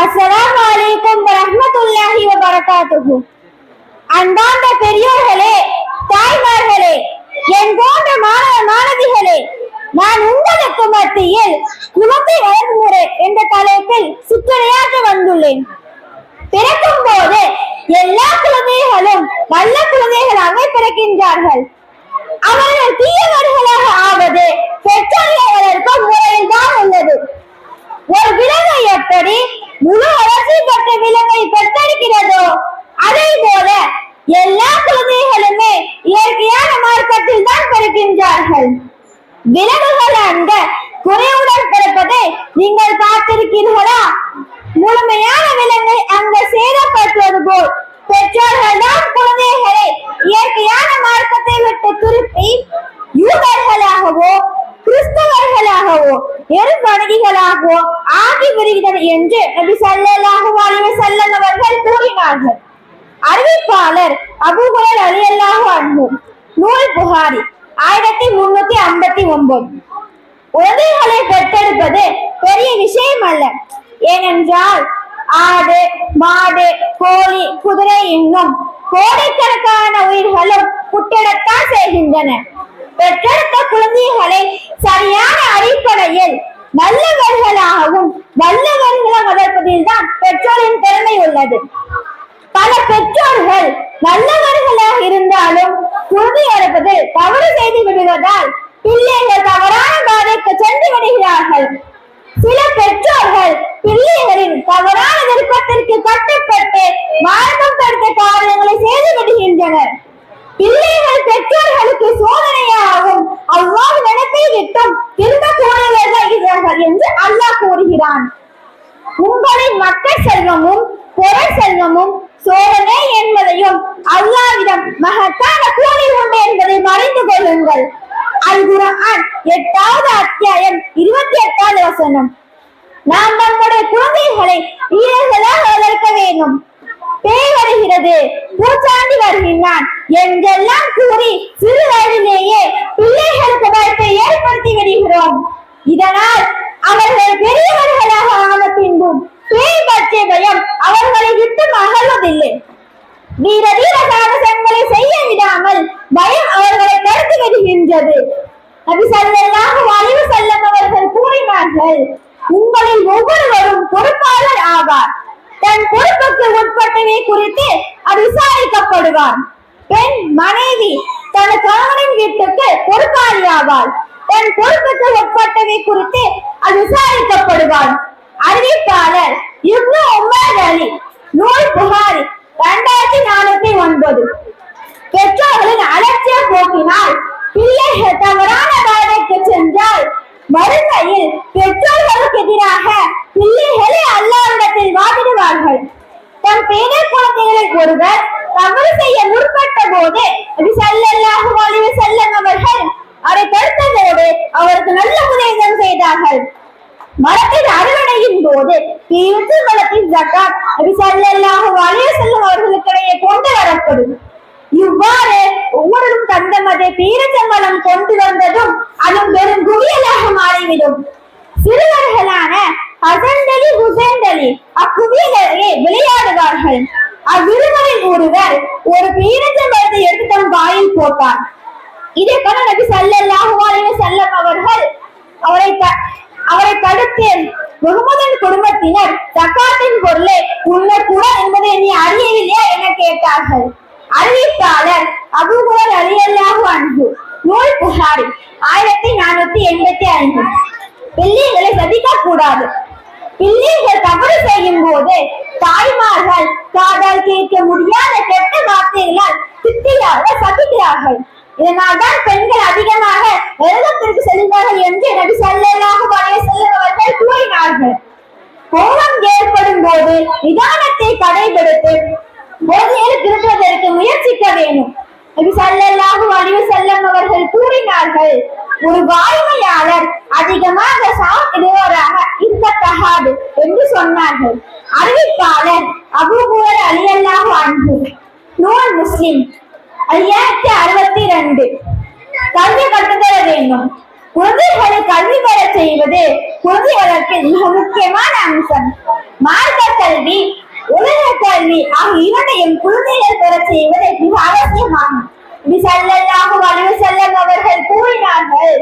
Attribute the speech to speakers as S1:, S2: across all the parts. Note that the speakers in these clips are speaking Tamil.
S1: அஸ்லாம் வலைக்கும் ரஹமத்துல்லாஹி வபரகாத்துஹு. அன்பார்ந்த பெரியோர்களே தாய்மார்களே என் போன்ற மாணவ மாணவிகளே நான் உங்களுக்கு மத்தியில் குழந்தை வளர்முறை என்ற தலைப்பில் சிற்றுரையாற்ற வந்துள்ளேன். பிறக்கும் போது எல்லா குழந்தைகளும் நல்ல குழந்தைகளாக பிறக்கின்றார்கள் அவர்கள் தீயவர்களாக ஆவது பெற்றோர்களை வளர்க்கும் முறையில் தான் உள்ளது. ஒரு விலங்கை எப்படி முழு வளர்ச்சி பெற்ற விலங்கை பெற்றெடுக்கிறதோ அதே போல எல்லா குழந்தைகளுமே இயற்கையான மார்க்கத்தில் தான் பிறக்கின்றார்கள். விலங்குகள் அந்த குறையுடன் பிறப்பதை நீங்கள் பார்த்திருக்கிறீர்களா முழுமையான விலங்கை அங்க சேதப்படுத்துவது போல் பெற்றோர்கள் தான் குழந்தைகளை இயற்கையான மார்க்கத்தை விட்டு திருப்பி யூதர்களாகவோ கிறிஸ்தவர்களாகவோ எருவணிகளாகவோ ஆகி வருகிறது என்று நபி ஸல்லல்லாஹு அலைஹி வஸல்லம் அவர்கள் கூறினார்கள் அறிவிப்பாளர் அபூஹுரைரா ரலியல்லாஹு அன்ஹு நூல் புகாரி ஆயிரத்தி முன்னூத்தி ஐம்பத்தி ஒன்பது குழந்தைகளை பெற்றெடுப்பது பெரிய விஷயம் அல்ல ஏனென்றால் ஆடு மாடு கோழி குதிரை இன்னும் கோடைக்கணக்கான உயிர்களும் புட்டிடத்தான் செய்கின்றன பெற்றெடுத்த குழந்தைகளை சரியான அடிப்படையில் நல்லவர்களாகவும் வல்லவர்களாக வளர்ப்பதில் தான் பெற்றோரின் திறமை உள்ளது பல பெற்றோர்கள் நல்லவர்களாக இருந்தாலும் குழந்தை வளர்ப்பதில் தவறு செய்து விடுவதால் பிள்ளைகள் தவறான பாதைக்கு சென்று விடுகிறார்கள் சில பெற்றோர்கள் பிள்ளைகளின் தவறான விருப்பத்திற்கு கட்டுப்பட்டு மார்க்கம் தடுத்த காரியங்களை செய்து விடுகின்றனர் பிள்ளைகள் பெற்றோர்களுக்கு சோதனையாகவும் அவ்வாறு நினைப்பை விட்டும் திரும்ப கூறியவர்கள் என்று அல்லாஹ் கூறுகிறான் உங்களின் மக்கள் செல்வமும் பொருள் செல்வமும் சோதனை என்பதையும் அல்லாவிடம் மகத்தான கூலி உண்டு என்பதை மறைந்து கொள்ளுங்கள் அல் குரான் எட்டாவது அத்தியாயம் இருபத்தி எட்டாவது வசனம். நாம் நம்முடைய குழந்தைகளை வீரர்களாக வளர்க்க வேண்டும். பேய் வருகிறது பூச்சாண்டி வருகின்றான். என்றெல்லாம் கூறி சிறு வயதிலேயே பிள்ளைகளுக்கு வாய்ப்பை ஏற்படுத்தி விடுகிறோம். இதனால் அவர்கள் பெரியவர்களாக ஆன பின்பும் பேய் பற்றிய பயம் அவர்களை விட்டு அகல்வதில்லை வீர வீர சாகசங்களை செய்ய விடாமல் பயம் அவர்களை தடுத்து விடுகின்றது. நபி ஸல்லல்லாஹு அலைஹி வஸல்லம் அவர்கள் கூறினார்கள் உங்களில் ஒவ்வொருவரும் பொறுப்பாளர் ஆவார். தன் பொறுப்புக்கு உட்பட்டவை குறித்து அது விசாரிக்கப்படுவார் பெண் மனைவி தனது கணவனின் வீட்டுக்கு பொறுப்பாளி ஆவாள். தன் பொறுப்புக்கு உட்பட்டவை குறித்து அது விசாரிக்கப்படுவார் அறிவிப்பாளர் இப்னு உமர் அலி நூல் புகாரி இரண்டாயிரத்தி நானூத்தி ஒன்பது. பெற்றோர்களின் அலட்சிய போக்கினால் பிள்ளைகள் தவறான பாதைக்கு சென்றால் மறுமையில் பெற்றோர்களுக்கு எதிராக பிள்ளைகளை அல்லாவிடத்தில் வாதிடுவார்கள். தம் பேரை குழந்தைகளில் ஒருவர் தவறு செய்ய முற்பட்ட போது நபி ஸல்லல்லாஹு அலைஹி அவர்கள் அதை தடுத்ததோடு அவருக்கு நல்ல உதவிகள் செய்தார்கள். மரத்தின் அறுவடையின் போது தீர்த்து மரத்தின் ஜக்காத் நபி ஸல்லல்லாஹு அலைஹி வஸல்லம் அவர்களுக்கிடையே கொண்டு வரப்படும். இவ்வாறு ஒவ்வொருவரும் தந்தமதை பீரச்சம்பளம் கொண்டு வந்ததும் அது பெரும் குவியலாக மாறிவிடும். சிறுவர்களான ஹசந்தலி ஹுசேந்தலி அக்குவியலே விளையாடுவார்கள். அவ்விருவரில் ஒருவர் ஒரு பீரச்சம்பளத்தை எடுத்து தன் வாயில் போட்டார். இதே போல நபி ஸல்லல்லாஹு அலைஹி வஸல்லம் அவர்கள் அவரை அவரை தடுத்து முகமதின் குடும்பத்தினர் தக்காத்தின் பொருளை உன்னர் கூட என்பதை நீ அறியவில்லையா? என கேட்டார்கள். அறிவிப்பாளர் அபுகுவர் அறியல்லாக அன்பு நூல் புகாரி ஆயிரத்தி நானூத்தி எண்பத்தி ஐந்து. பிள்ளைகளை சதிக்க கூடாது பிள்ளைகள் தவறு செய்யும் போது தாய்மார்கள் காதல் கேட்க முடியாத கெட்ட வார்த்தைகளால் சித்தியாக சதிக்கிறார்கள் இதனால் தான் பெண்கள் அதிகமாக நரகத்திற்கு செல்கிறார்கள் என்று நபி ஸல்லல்லாஹு அலைஹி வஸல்லம் அவர்கள் கூறினார்கள். கோபம் ஏற்படும் போது நிதானத்தை கடைபிடித்து போதையில் திருத்துவதற்கு முயற்சிக்க வேண்டும். நபி ஸல்லல்லாஹு அலைஹி வஸல்லம் அவர்கள் கூறினார்கள் ஒரு வாய்மையாளர் அதிகமாக சாப்பிடுவோராக இருக்கத்தகாது என்று சொன்னார்கள். அறிவிப்பாளர் அபூபுவர் அலியல்லாஹு அன்பு நூல் முஸ்லிம். ஐயாயிரத்தி அறுபத்தி ரெண்டு. கல்வி கற்றுத்தர வேண்டும். குழந்தைகளை கல்வி பெறச் செய்வது குழந்தைகளுக்கு மிக முக்கியமான அம்சம். மார்க்க கல்வி உலக கல்வி ஆகிய இரண்டையும் குழந்தைகள் பெறச் செய்வது மிக அவசியமாகும். இப்படி சல்லல்லாஹு வலிவு செல்லும் அவர்கள் கூறினார்கள்.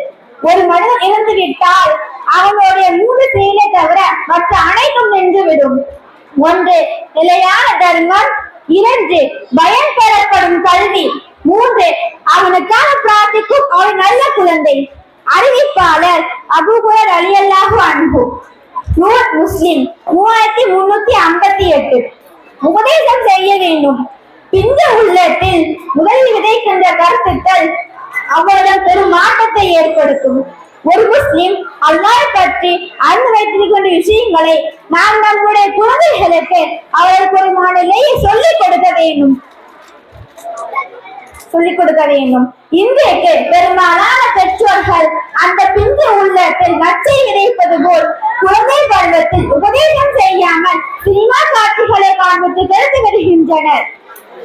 S1: ஒரு மனிதன் இறந்து விட்டால் அவனுடைய மூன்று செயலை தவிர மற்ற அனைத்தும் நின்றுவிடும் ஒன்று நிலையான தர்மம். இரண்டு பயன் பெறப்படும் கல்வி. மூன்று அவனுக்கான பிரார்த்திக்கும் ஒரு நல்ல குழந்தை. அறிவிப்பாளர் அபுகுரர் அலியல்லாஹு அன்பு நூல் முஸ்லிம் மூவாயிரத்தி முன்னூத்தி ஐம்பத்தி எட்டு. உபதேசம் செய்ய வேண்டும். பிஞ்ச உள்ளத்தில் முதலில் விதைக்கின்ற கருத்துக்கள் அவரிடம் பெரும் மாற்றத்தை ஏற்படுத்தும். ஒரு முஸ்லிம் அல்லாஹ் பற்றி அறிந்து வைத்திருக்கின்ற விஷயங்களை நாம் நம்முடைய குழந்தைகளுக்கு அவருக்கு ஒரு மாநிலையை சொல்லிக் கொடுக்க வேண்டும். சொல்லிக் கொடுக்க வேண்டும். இன்றைக்கு பெரும்பாலான பெற்றோர்கள் அந்த பிந்து உள்ளத்தில் நச்சை இணைப்பது போல் குழந்தை பருவத்தில் உபதேசம் செய்யாமல் சினிமா காட்சிகளை காண்பித்து கருத்து வருகின்றனர்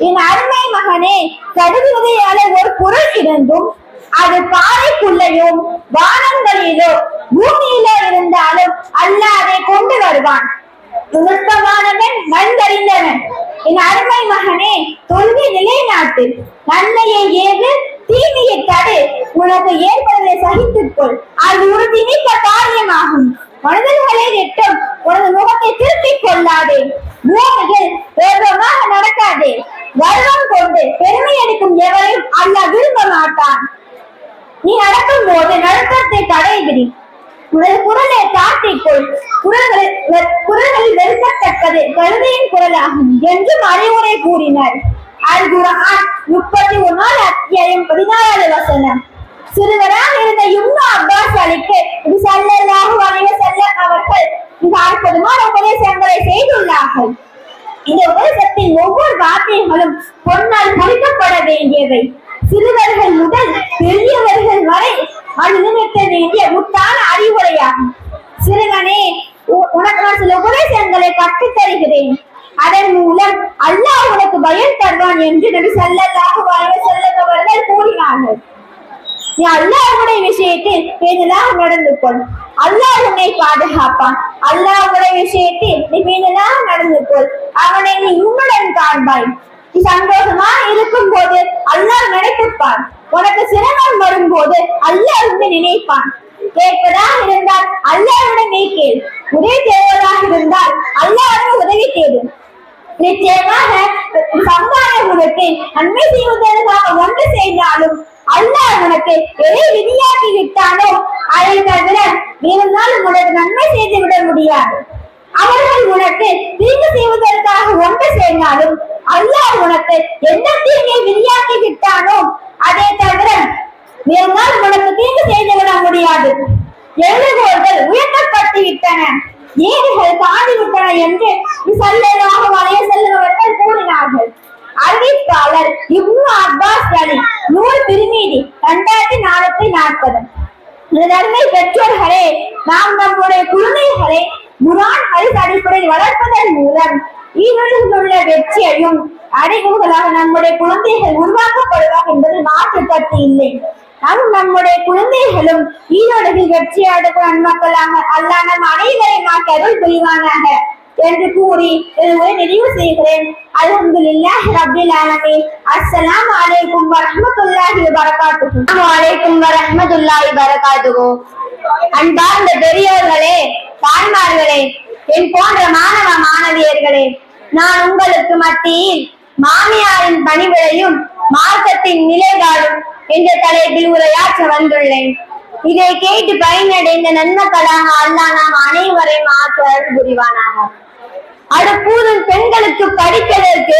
S1: என் அருமை மகனே கருதுவதையால ஒரு குரல் இருந்தும் அது பாறைக்குள்ளையும் வானங்களிலோ பூமியிலோ இருந்தாலும் அல்ல அதை கொண்டு வருவான். நுட்பமானவன் நன்கறிந்தவன் என் அருமை மகனே தொல்வி நிலைநாட்டு. நன்மையை ஏது தீமையை தடு. உனக்கு ஏற்படுவதை சகித்துக்கொள் அது ஒரு திணிக்க காரியமாகும். மனிதர்களை விட்டும் உனது முகத்தை திருப்பிக் கொள்ளாதே. பூமியில் வேகமாக நடக்காதே. கர்வம் கொண்டு பெருமை எடுக்கும் எவரையும் அல்ல விரும்ப மாட்டான். நீ நடக்கும் போது நடக்கத்தை தடைகிறி உனது குரலை காட்டிக்கொள். குரல்களில் குரல்களில் வெறுக்கத்தக்கது. கழுதையின் குரலாகும் என்றும் அறிவுரை கூறினார். அல் குர்ஆன் முப்பத்தி ஒன்னாவது அத்தியாயம் பதினாறாவது வசனம். சிறுவராக இருந்த யும்னா அப்பாஸ் அலிக்கு இது சல்லல்லாஹு அலைஹி வஸல்லம் அவர்கள் மிக அற்புதமான உபதேசங்களை செய்துள்ளார்கள். இந்த உபதேசத்தின் ஒவ்வொரு வார்த்தைகளும் பொன்னால் பொறிக்கப்பட வேண்டியவை. சிறுவர்கள் முதல் பெரியவர்கள் வரை அது நினைக்க வேண்டிய முட்டான அறிவுரையாகும். சிறுவனே உ- உனக்கு நான் சில உபதேசங்களை கற்றுத் தருகிறேன். அதன் மூலம் அல்லாஹ் உனக்கு பயன் தருவான் என்று நபி சல்லல்லாஹு அலைஹி வஸல்லம் அவர்கள் கூறினார்கள். நீ அல்லாஹ்வுடைய விஷயத்தில் பேணலாக நடந்து கொள். அல்லாஹ் உன்னை பாதுகாப்பான். அல்லாஹ்வுடைய விஷயத்தில் நீ பேணலாக நடந்து கொள். அவனை நீ உன்னுடன் காண்பாய். நீ சந்தோஷமா இருக்கும் போது அல்லாஹ் நினைத்துப்பான். உனக்கு சிரமம் வரும்போது அல்லாஹ் உன்னை நினைப்பான். கேட்பதாக இருந்தால் அல்லாஹ்விடம் நீ கேள் உதவி தேவையாக இருந்தால் அல்லாஹ்விடம் உதவி தேடும். நிச்சயமாக சமுதாயம் உனக்கு நன்மை செய்வதற்காக ஒன்று செய்தாலும் அல்லாஹ் உனக்கு எதை விதியாக்கி விட்டானோ அதை தவிர இருந்தாலும் உனக்கு நன்மை செய்து விட முடியாது. அவர்கள் உனக்கு தீங்கு செய்வதற்காக ஒன்று சேர்ந்தாலும் அல்லாஹ் உனக்கு எந்த தீங்கை விரியாக்கி விட்டானோ அதை தவிர வேறு உனக்கு தீங்கு செய்து விட முடியாது. எழுதுகோள்கள் உயர்த்தப்பட்டு விட்டன. ஏடுகள் தாண்டி விட்டன என்று சல்லல்லாஹு அலைஹி செல்பவர்கள் கூறினார்கள். அறிவிப்பாளர் இப்னு அப்பாஸ் அலி நூல் திருமீதி இரண்டாயிரத்தி நானூத்தி நாற்பது. நன்மை பெற்றோர்களே நாம் நம்முடைய குழந்தைகளை குரான் ஹரிஸ் அடிப்படையில் வளர்ப்பதன் மூலம் ஈரோட்டில் உள்ள வெற்றியையும் அடைவுகளாக நம்முடைய குழந்தைகள் உருவாக்கப்படுவார் என்பது மாற்று கருத்து இல்லை. நம் நம்முடைய குழந்தைகளும் ஈரோடுகள் வெற்றியாடுகிற நன்மக்களாக அல்லாஹ் நம் அனைவரையும் ஆக்கி அருள் புரிவானாக. என்று கூறி இதுவரை நிறைவு செய்கிறேன். அல்ஹம்துலில்லாஹ் ரப்பில் ஆலமீன். அஸ்ஸலாமு அலைக்கும் வரஹ்மத்துல்லாஹி வபரகாத்துஹு. அஸ்ஸலாமு அலைக்கும் வரஹ்மத்துல்லாஹி வபரகாத்துஹு. அன்பார்ந்த பெரியோர்களே தாய்மார்களே என் போன்ற மாணவ மாணவியர்களே நான் உங்களுக்கு மத்தியில் மாமியாரின் பணிவிடையும் மார்க்கத்தின் நிலைகாலும் என்ற தலைப்பில் உரையாற்ற வந்துள்ளேன். இதை கேட்டு பயனடைந்த நன்மக்களாக அல்லா நாம் அனைவரையும் ஆற்ற புரிவானாக. அடுப்பூதும் பெண்களுக்கு படிக்கிறதற்கு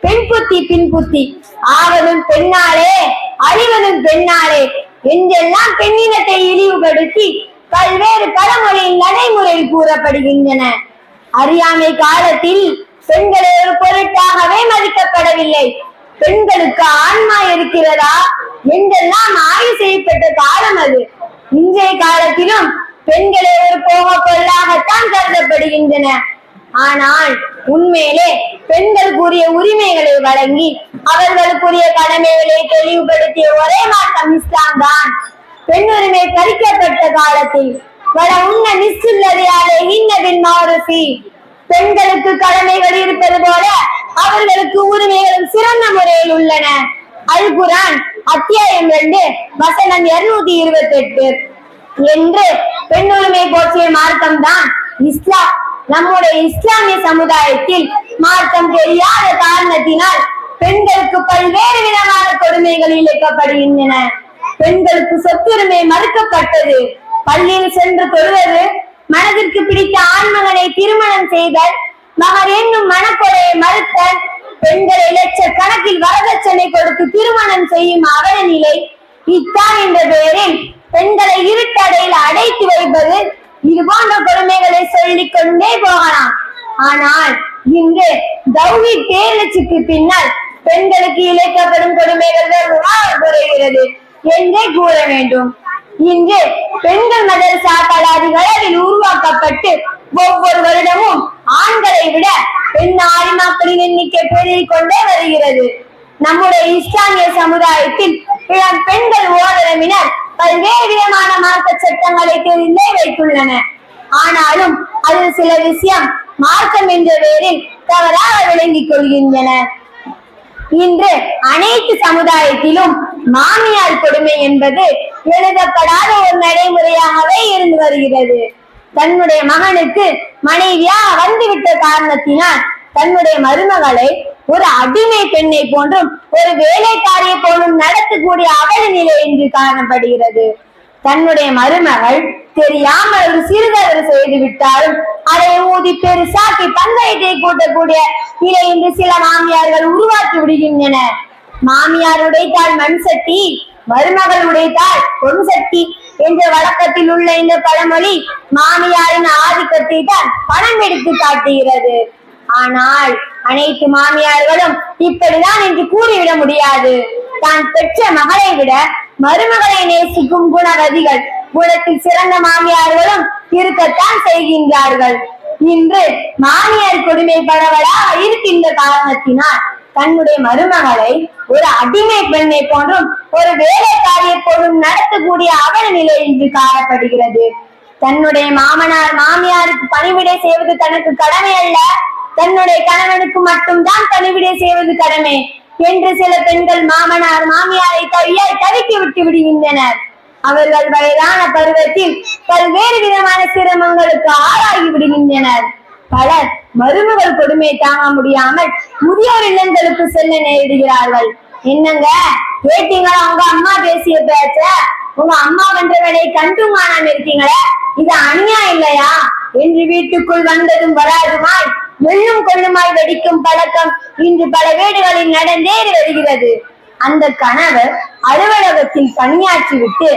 S1: பெண் புத்தி பின் புத்தி. ஆவதும் பெண்ணாலே அழிவதும் பெண்ணாலே என்றெல்லாம் பெண்ணினத்தை இழிவுபடுத்தி பல்வேறு பழமொழியின் நடைமுறையில் கூறப்படுகின்றன. அறியாமை காலத்தில் பெண்கள் ஒரு பொருட்டாகவே மதிக்கப்படவில்லை. பெண்களுக்கு ஆன்மா இருக்கிறதா என்றெல்லாம் ஆய்வு செய்யப்பட்ட காலம் அது. இன்றைய காலத்திலும் பெண்களை ஒரு போக பொருளாகத்தான் கருதப்படுகின்றன. ஆனால் உண்மையிலே பெண்களுக்குரிய உரிமைகளை வழங்கி அவர்களுக்குரிய கடமைகளை தெளிவுபடுத்திய ஒரே மார்க்கம் இஸ்லாம் தான்.
S2: பெண்ணுரிமை பறிக்கப்பட்ட காலத்தில் வட உண்ண நிச்சுள்ளதையாலே இன்னதின் மாறுசி பெண்களுக்கு கடமைகள் இருப்பது போல அவர்களுக்கு உரிமைகளும் சிறந்த முறையில் உள்ளன. அல் குரான் அத்தியாயம் ரெண்டு வசனம் இருநூத்தி இருபத்தி எட்டு என்று பெண்ணுரிமை போற்றிய மார்க்கம் தான் இஸ்லாம். நம்முடைய இஸ்லாமிய சமுதாயத்தில் மார்க்கம் தெரியாத காரணத்தினால் பெண்களுக்கு பல்வேறு விதமான கொடுமைகள் இழைக்கப்படுகின்றன. பெண்களுக்கு சொத்துரிமை மறுக்கப்பட்டது. பள்ளியில் சென்று தொழுவது மனதிற்கு பிடித்த ஆண்மகனை திருமணம் செய்தல் மகர் என்னும் மனக்கொலையை மறுத்தல் பெண்களை லட்சக்கணக்கில் வரதட்சணை கொடுத்து திருமணம் செய்யும் அவல நிலை இத்தான் என்ற பெயரில் பெண்களை இருட்டடையில் அடைத்து வைப்பது இது போன்ற கொடுமைகளை சொல்லிக் கொண்டே போகலாம். ஆனால் இன்று தௌஹி பேரச்சுக்கு பின்னால் பெண்களுக்கு இழைக்கப்படும் கொடுமைகள் வெகுவாக குறைகிறது என்றே கூற வேண்டும். இன்று பெண்கள் மதரசா பல அதிக அளவில் உருவாக்கப்பட்டு ஒவ்வொரு வருடமும் ஆண்களை விட பெண் ஆலிமாக்களின் எண்ணிக்கை பெருகிக் கொண்டே வருகிறது. நம்முடைய இஸ்லாமிய சமுதாயத்தில் இளம் பெண்கள் ஓரிடமினர் பல்வேறு விதமான மார்க்க சட்டங்களை தெரிந்தே வைத்துள்ளன. ஆனாலும் அதில் சில விஷயம் மார்க்கம் என்ற பெயரில் தவறாக விளங்கிக் கொள்கின்றன. இன்று அனைத்து சமுதாயத்திலும் மாமியார் கொடுமை என்பது எழுதப்படாத ஒரு நடைமுறையாகவே இருந்து வருகிறது. தன்னுடைய மகனுக்கு மனைவியாக வந்துவிட்ட காரணத்தினால் தன்னுடைய மருமகளை ஒரு அடிமை பெண்ணை போன்றும் ஒரு வேலைக்காரியை போன்றும் நடத்தக்கூடிய அவல நிலை என்று காணப்படுகிறது. தன்னுடைய மருமகள் தெரியாமல் ஒரு சிறுதவறு செய்து விட்டாலும் அதை ஊதி பெருசாக்கி பஞ்சாயத்தை கூட்டக்கூடிய நிலை இன்று சில மாமியார்கள் உருவாக்கி விடுகின்றன. மாமியார் உடைத்தால் மண் சட்டி மருமகள் உடைத்தால் பொன் சட்டி என்ற வழக்கத்தில் உள்ள இந்த பழமொழி மாமியாரின் ஆதிக்கத்தை தான் பணம் எடுத்து காட்டுகிறது. ஆனால் அனைத்து மாமியார்களும் இப்படிதான் என்று கூறிவிட முடியாது. தான் பெற்ற மகளை விட மருமகளை நேசிக்கும் குணரதிகள் குணத்தில் சிறந்த மாமியார்களும் இருக்கத்தான் செய்கின்றார்கள். இன்று மாமியார் கொடுமை பரவலாக இருக்கின்ற காரணத்தினால் தன்னுடைய மருமகளை ஒரு அடிமை பெண்ணை போன்றும் ஒரு வேலைக்காரியை போன்றும் நடத்தக்கூடிய அவல நிலை என்று காணப்படுகிறது. தன்னுடைய மாமனார் மாமியாருக்கு பணிவிடை செய்வது தனக்கு கடமை அல்ல. தன்னுடைய கணவனுக்கு மட்டும்தான் பணிவிடை செய்வது கடமை. என்று சில பெண்கள் மாமனார் மாமியாரை தவியாய் தவிக்க விட்டு விடுகின்றனர். அவர்கள் வயதான பருவத்தில் பல்வேறு விதமான சிரமங்களுக்கு ஆளாகி விடுகின்றனர். பலர் மருமகள் கொடுமை தாங்க முடியாமல் முதியோர் இல்லங்களுக்கு செல்ல நேரிடுகிறார்கள். என்னங்க? கேட்டீங்களா? உங்க அம்மா பேசிய பேச்ச? உங்க அம்மா பண்ற கண்டும் காணாம இருக்கீங்களே? இது அநியாயம் இல்லையா? என்று வீட்டுக்குள் வந்ததும் வராதுமாய் வெள்ளும் கொள்ளுமாய் வெடிக்கும் பழக்கம் இன்று பல வீடுகளில் நடந்தேறி வருகிறது. அந்த கணவர் அலுவலகத்தில் பணியாற்றி விட்டு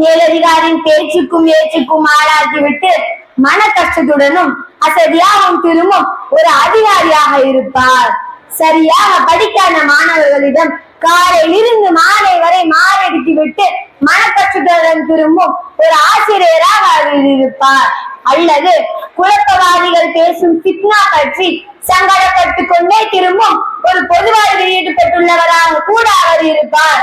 S2: மேலதிகாரின் பேச்சுக்கும் ஏச்சுக்கும் ஆளாக்கிவிட்டு மன கஷ்டத்துடனும் அசதியாகவும் திரும்பும் ஒரு அதிகாரியாக இருப்பார். சரியாக படிக்காத மாணவர்களிடம் காலையில் இருந்து மாலை வரை மாரடித்து விட்டு மன கஷ்டத்துடன் திரும்பும் ஒரு ஆசிரியராக அவர் இருப்பார். அல்லது குழப்பவாதிகள் பேசும் சித்னா பற்றி சங்கடப்பட்டு கொண்டே திரும்பும் ஒரு பொது ஈடுபட்டுள்ளவராக கூட அவர் இருப்பார்.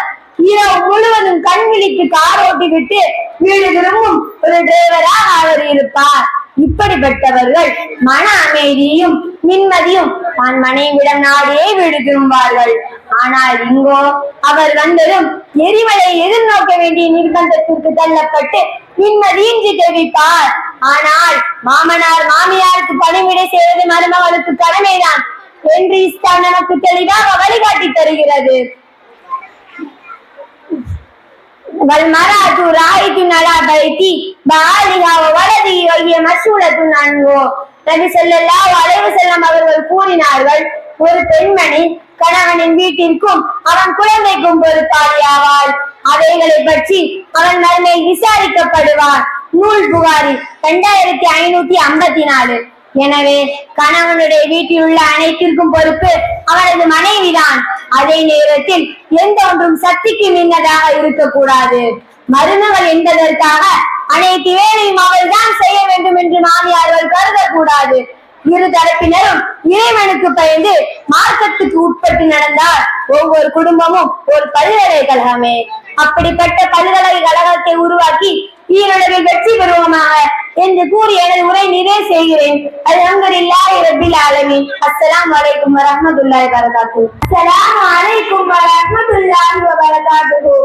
S2: இரவு முழுவதும் கண் விழித்து கார் ஓட்டி விட்டு வீடு திரும்பும் ஒரு டிரைவராக அவர் இருப்பார். இப்படிப்பட்டவர்கள் மன அமைதியும் நிம்மதியும் தான் மனைவிடம் நாடே வீடு திரும்புவார்கள். ஆனால் இங்கோ அவர் வந்ததும் எரிமலை எதிர்நோக்க வேண்டிய நிர்பந்தத்திற்கு தள்ளப்பட்டு நிம்மதியின்றி தெரிவிப்பார் ஆனால் மாமனார் மாமியாருக்கு பணிவிடை செய்வது மருமகளுக்கு கடமைதான் என்று இஸ்லாம் நமக்கு தெளிவாக வழிகாட்டி தருகிறது والمرأة راية على بيت بعالها وولده وهي مسؤولة عنه நபி ஸல்லல்லாஹு அலைஹி வஸல்லம் அவர்கள் கூறினார்கள் ஒரு பெண்மணி கணவனின் வீட்டிற்கும் அவன் குழந்தைக்கும் பொறுப்பாளியாவாள் அவைகளை பற்றி அவன் மறுமை விசாரிக்கப்படுவார். நூல் புகாரி இரண்டாயிரத்தி ஐநூத்தி ஐம்பத்தி நாலு எனவே கணவனுடைய வீட்டில் உள்ள அனைத்திற்கும் பொறுப்பு அவரது மனைவிதான். அதே நேரத்தில் எந்த ஒன்றும் சக்திக்கு மின்னதாக இருக்கக்கூடாது. மருமகள் என்பதற்காக அனைத்து வேலையும் அவள் தான் செய்ய வேண்டும் என்று மாமியார்கள் கருதக்கூடாது. இரு தரப்பினரும் இறைவனுக்கு பயந்து மார்க்கத்துக்கு உட்பட்டு நடந்தால் ஒவ்வொரு குடும்பமும் ஒரு பல்கலைக்கழகமே அப்படிப்பட்ட பல்கலைக்கழகத்தை உருவாக்கி ஈரளவில் வெற்றி பெறுவோமாக என்று கூறி எனது உரை நிறைவு செய்கிறேன். அல்ஹம்துலில்லாஹி ரப்பில் ஆலமீன். அஸ்ஸலாமு அலைக்கும் வரஹ்மத்துல்லாஹி வபரகாத்துஹு. அஸ்ஸலாமு அலைக்கும் வரஹ்மத்துல்லாஹி வபரகாத்துஹு.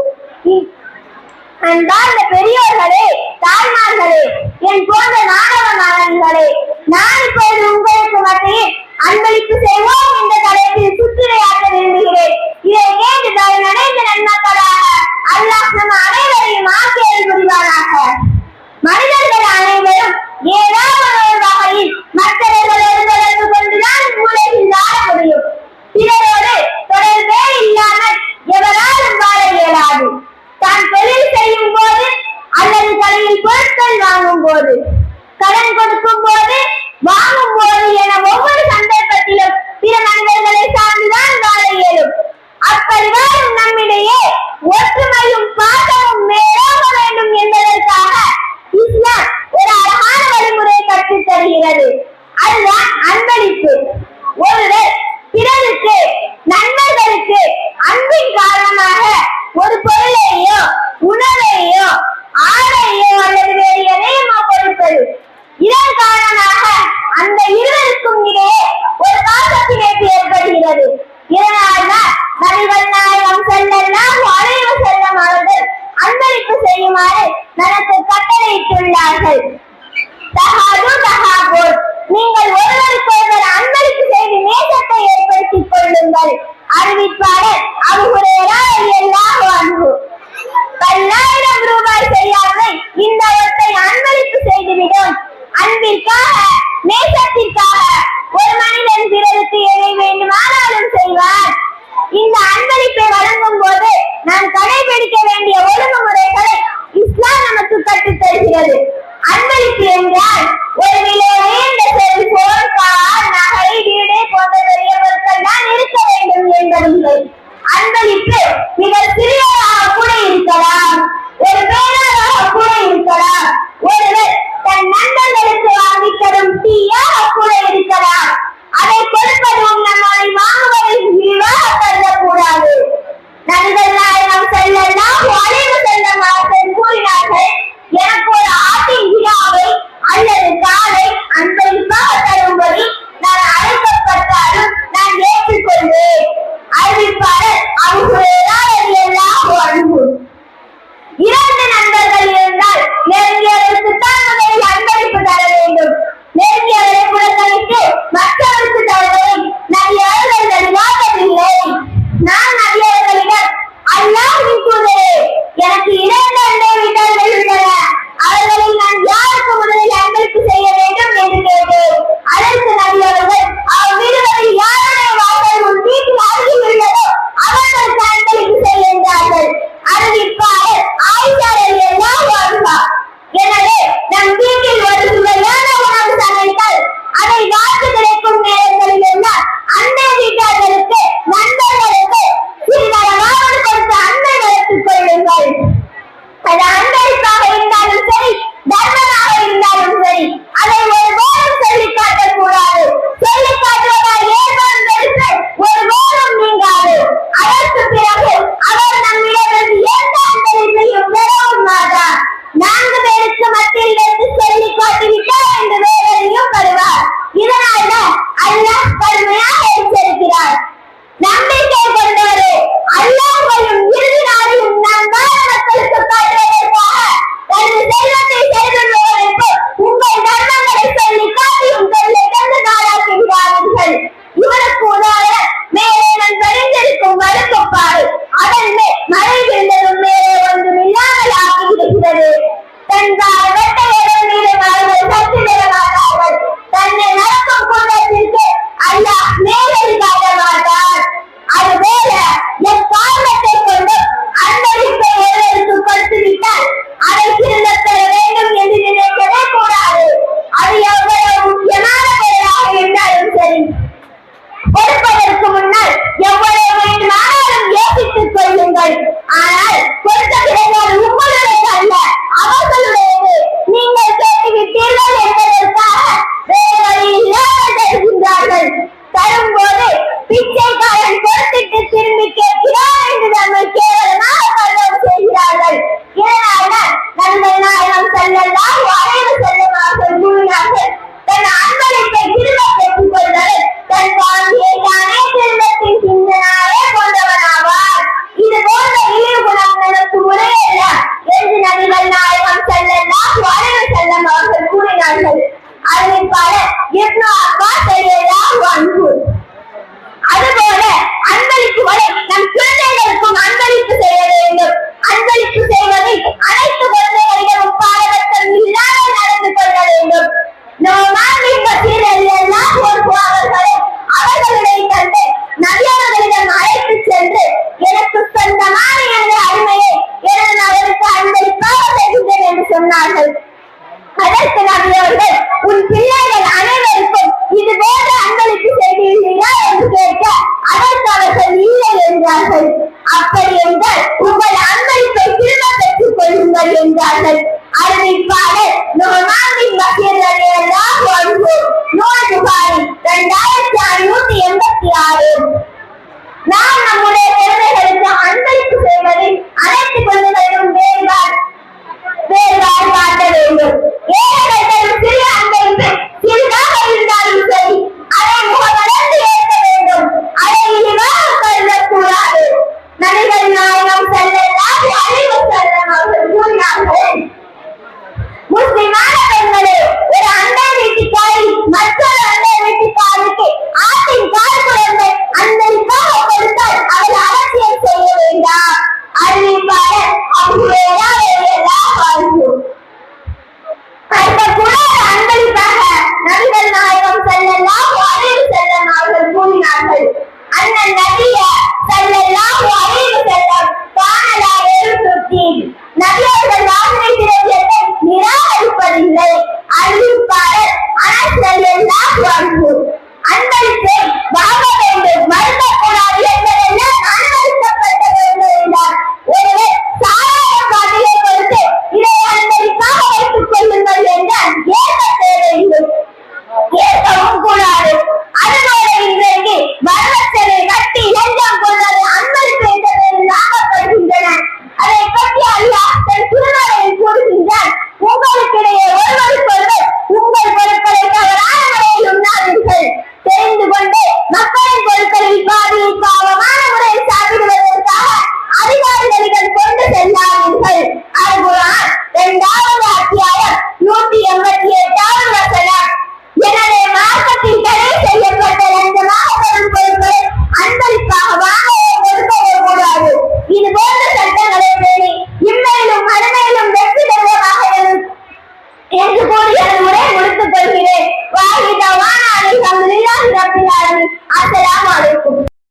S2: அன்பார்ந்த பெரியோர்களே தாய்மார்களே என் போன்ற நாடக மகன்களே நான் இப்போது உங்களுக்கு மத்தியில் அன்பளிப்பு செய்வோம் என்ற தலைப்பில் சுற்றுரையாற்ற விரும்புகிறேன். இதை கேட்டு தலை நடைந்த நன்மக்களாக அல்லாஹ் நம் அனைவரையும் ஆக்கியல் புரிவாராக மனிதர்கள் அனைவரும் ஏதாவது ஒரு வகையில் மற்றவர்களோடு தொடர்பு கொண்டுதான் உலகில் வாழ முடியும். பிறரோடு தொடர்பே இல்லாமல் எவராலும் வாழ இயலாது. தான் தொழில் செய்யும் போது அல்லது கடையில் பொருட்கள் வாங்கும் போது கடன் கொடுக்கும் போது வாங்கும் போது என ஒவ்வொரு சந்தர்ப்பத்திலும் பிற நண்பர்களை சார்ந்துதான் வாழ இயலும். அப்படி வாழும் நம்மிடையே ஒற்றுமையும் பாசமும் மேலோக வேண்டும் என்பதற்காக இஸ்லாம் ஒரு அழகான வழிமுறையை கற்றுத் தருகிறது அதுதான் அன்பளிப்பு ஒருவர் பிறருக்கு நண்பர்களுக்கு அன்பின் காரணமாக ஒரு பொருளையோ உணவையோ ஆடையோ அல்லது வேறு எதையுமோ கொடுப்பது இதன் காரணமாக அந்த இருவருக்கும் இடையே ஒரு பாசப்பிணைப்பு ஏற்படுகிறது இதனால்தான் நபிகள் நாயகம் ஸல்லல்லாஹு அலைஹி வஸல்லம் அவர்கள் அன்பளிப்பு செய்யுமாறு நமக்கு கட்டளையிட்டுள்ளார்கள் தகாது தகாபோல் நீங்கள் ஒருவருக்கொருவர் அன்பளிப்பு செய்து நேசத்தை ஏற்படுத்திக் கொள்ளுங்கள் அறிவிப்பாளர் அபுஹுரேரா ரலியல்லாஹு அன்ஹு பல்லாயிரம் ரூபாய் செய்யாமல் இந்த ஒற்றை அன்பளிப்பு செய்துவிடும். அன்பிற்காக நேசத்திற்காக ஒரு மனிதன் பிறருக்கு எதை வேண்டுமானாலும் செய்வார். இந்த அன்பளிப்பை வழங்கும் போது நாம் கடைபிடிக்க வேண்டிய ஒழுங்குமுறைகளை இஸ்லாம் நமக்கு கற்றுத் தருகிறது அன்பளிப்பு என்றால் ஒரு விலை உயர்ந்த செல்போன் கார் நகை வீடு போன்ற பெரிய தான் இருக்க வேண்டும் என்பதில்லை அன்பளிப்பு மிக சிறியதாக கூட இருக்கலாம் ஒரு பேனாவாக கூட இருக்கலாம் ஒருவர் தன் நண்பர்களுக்கு வாங்கி தரும் டீயாக கூட இருக்கலாம். அதை கொடுப்பது